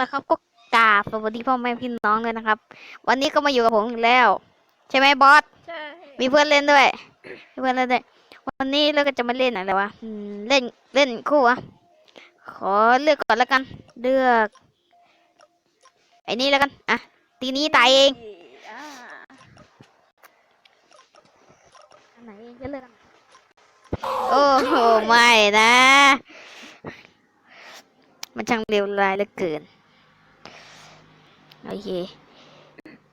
แล้วครับก็กราบสวัสดีพ่อแม่พี่น้องเลยนะครับ วันนี้ก็มาอยู่กับผมอีกแล้ว ใช่ไหมบอสใช่มีเพื่อนเล่นด้วยมีเพื่อนเล่นด้วยวันนี้เราก็จะมาเล่นอะไรวะอืมเล่นเล่นคู่อะขอเลือกก่อนแล้วกัน เลือกไอ้นี่แล้วกันอะทีนี้ตายเองอ่าอันไหนจะเลือกอันไหนโอ้โหไม่นะ มันช่างเร็วร้ายเหลือเกิน โอเค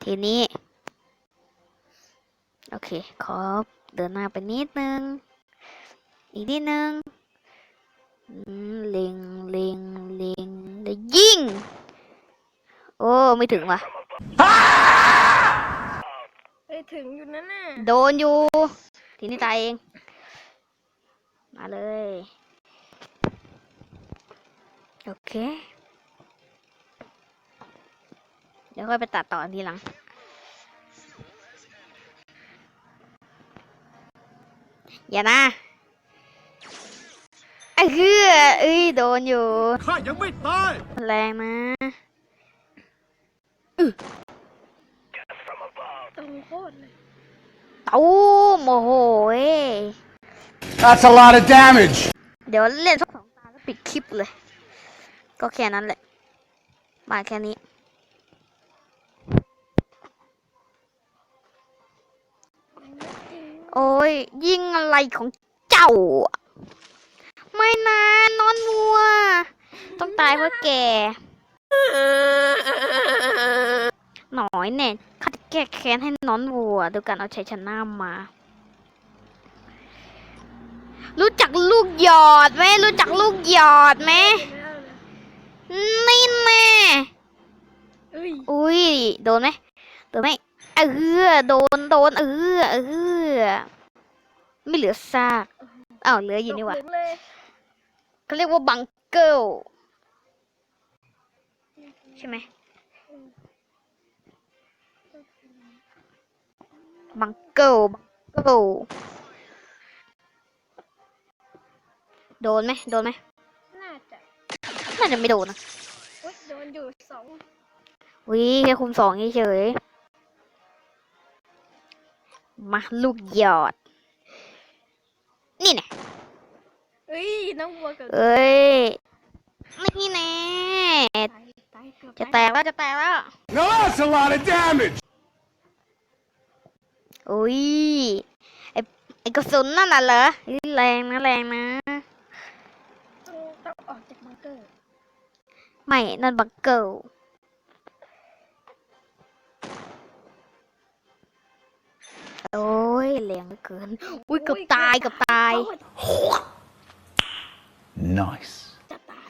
ทีนี้ โอเค ขอเดินหน้าไปนิดนึง อีกนิดนึงอืมเล็งเล็งเล็งแล้วยิง โอ้ ไม่ถึงว่ะเอ้ยถึงอยู่นั่นน่ะ โดนอยู่ ทีนี้ตายเอง มาเลย โอเค เดี๋ยวค่อยไปตัดต่อทีหลัง อย่านะไอ้เฮือเอ้ยโดนอยู่ ข้ายังไม่ตาย แรงนะตรงโคตรเลยตู้มโอ้โหเอ้ย That's a lot of damage เดี๋ยวเล่นสักสองตาแล้วปิดคลิปเลย ก็แค่นั้นแหละ มาแค่นี้ โอ้ยยิงอะไรของเจ้าอะไม่นะนอนวัว ต้องตายเพราะแกหน่อยแน่ข้าจะแก้แค้นให้นอนวัวด้วยการเอาชัยชนะมา รู้จักลูกหยอดไหมรู้จักลูกหยอดไหมไม่ได้เลยนี่แน่เอ้ยอุ้ยโดนไหมโดนไหม เออโดนโดนเออเออไม่เหลือซากอ้าวเหลืออยู่นี่หว่าตกหลุมเลยเขาเรียกว่าบังเกิลใช่ไหมบังเกิลบังเกิลโดนไหมโดนไหมน่าจะน่าจะไม่โดนนะอุ๊ยโดนอยู่สอง วิแค่คุมสองเฉยๆ มาลูกหยอด นี่ไงเอ้ยน้องวัวกับเอ้ย นี่แน่ตายตายเกือบจะแตกแล้วจะแตกแล้ว Now that's a lot of damage อุ้ยไอไอกระสุนนั่นน่ะเหรอเฮ้ยแรงนะแรงนะ ต้องต้องออกจากบังเกอร์ ไม่ นั่นบังเกิลโแรงเหลือเกิน อุ้ยเกือบตายเกือบตาย Nice จะตาย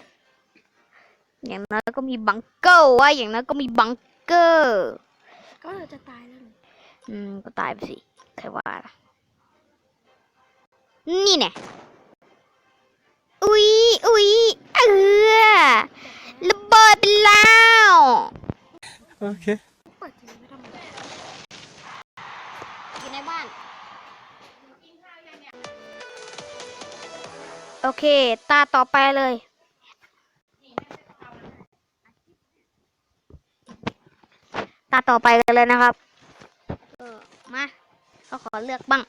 อย่างน้อยก็มีบังเกิลวะอย่างน้อยก็มีบังเกอร์ ก็จะตายแล้วนี่อืมก็ตายไปสิใครว่าล่ะนี่แน่อุ๊ยอุ๊ยเออระเบิดไปแล้ว Okay เปิ เค ตาต่อไปเลย ตาต่อไปกันเลยนะครับ เออมาก็ขอเลือกบ้าง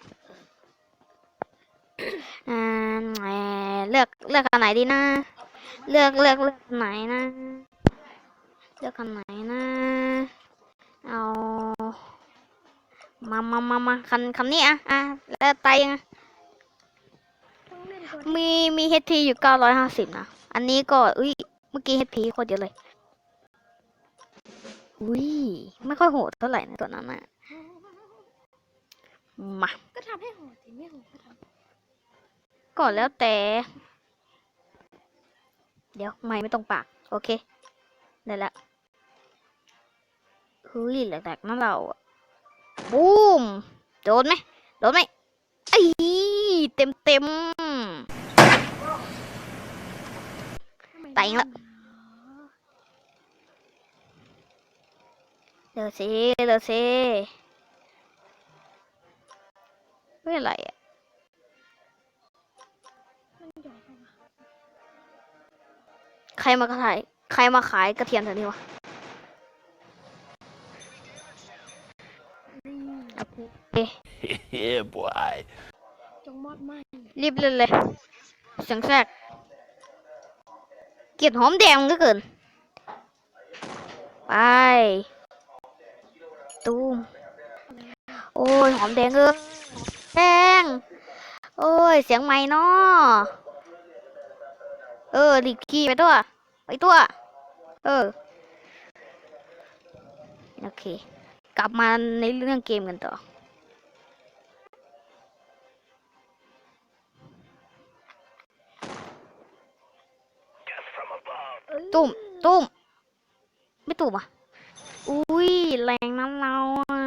เออเลือกเลือกอันไหนดีนะ เลือกเลือกเลือกไหนนะ เลือกอันไหนนะ เอา มามามามาคันคันนี้อะอะแล้วไตยัง มีมีเฮทีอยู่เก้าร้อยห้าสิบนะ อันนี้ก็อุ้ยเมื่อกี้เฮทีโคตรเยอะเลย อุ้ยไม่ค่อยโหดเท่าไหร่นะตัวนั้นน่ะมาก็ทำให้โหดสิไม่โหดก็ทำก่อนแล้วแต่ เดี๋ยวไม่ไม่ตรงปาก โอเค ได้แล้วเฮ้ยแหลกๆนะเราอะบูมโดนไหมโดนไหม เต็มเต็มทำไมตายอีกแล้วเดี๋ยวสิเดี๋ยวสิไม่อะไรอะมันใหญ่ไปวะใครมากระถ่าย ใครมาขายกระเทียมแถวนี้วะนี่โอเค yeah, boy. จงมอดไหมรีบเล่นเลย เสียงแทรกเกลียดหอมแดงก็เกิน ไป ตูมโอ้ย หอมแดงเออแดง โอ้ย เสียงไม่นาะเออรีบขี่ไปตัว ไปตัว เออ โอเค กลับมาในเรื่องเกมกันต่อ ตุ้มตุ้มไม่ตุ้มอะ อุ้ยแรงน้ำเราอะ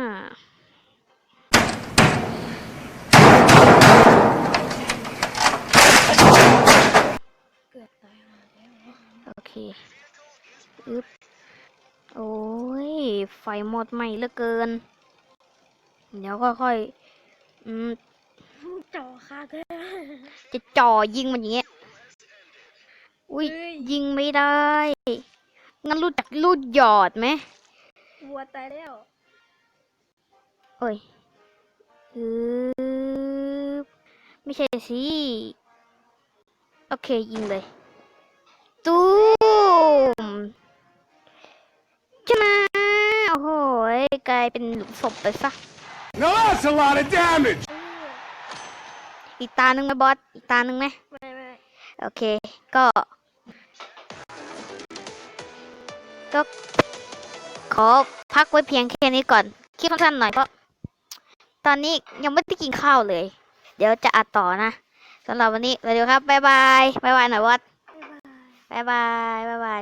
เกือบตายหาแล้วโอเคอึบโอ้ย ไฟหมดไหมเหลือเกิน เดี๋ยวค่อยๆอืมจ่อคาเกอจะจ่อยิงมันอย่างเงี้ย อุ้ยเฮ้ย ยิงไม่ได้ งั้นรู้จักลูดหยอดไหมวัวตายแล้ว โอ้ยอึบไม่ใช่สิ โอเค ยิงเลย ตูมชนะโอ้โหยกลายเป็นหลุมศพไปซะ Now that's a lot of damage. เอออีกตาหนึ่งไหมบอส อีกตาหนึ่งไหม ไม่ไม่โอเค ก็ ก็ขอพักไว้เพียงแค่นี้ก่อนคลิปสั้นๆหน่อยเพราะตอนนี้ยังไม่ได้กินข้าวเลย เดี๋ยวจะอัดต่อนะสำหรับวันนี้สวัสดีครับบ๊ายบายบ๊ายบายหน่อยวัดบ๊ายบายบ๊ายบายบ๊ายบาย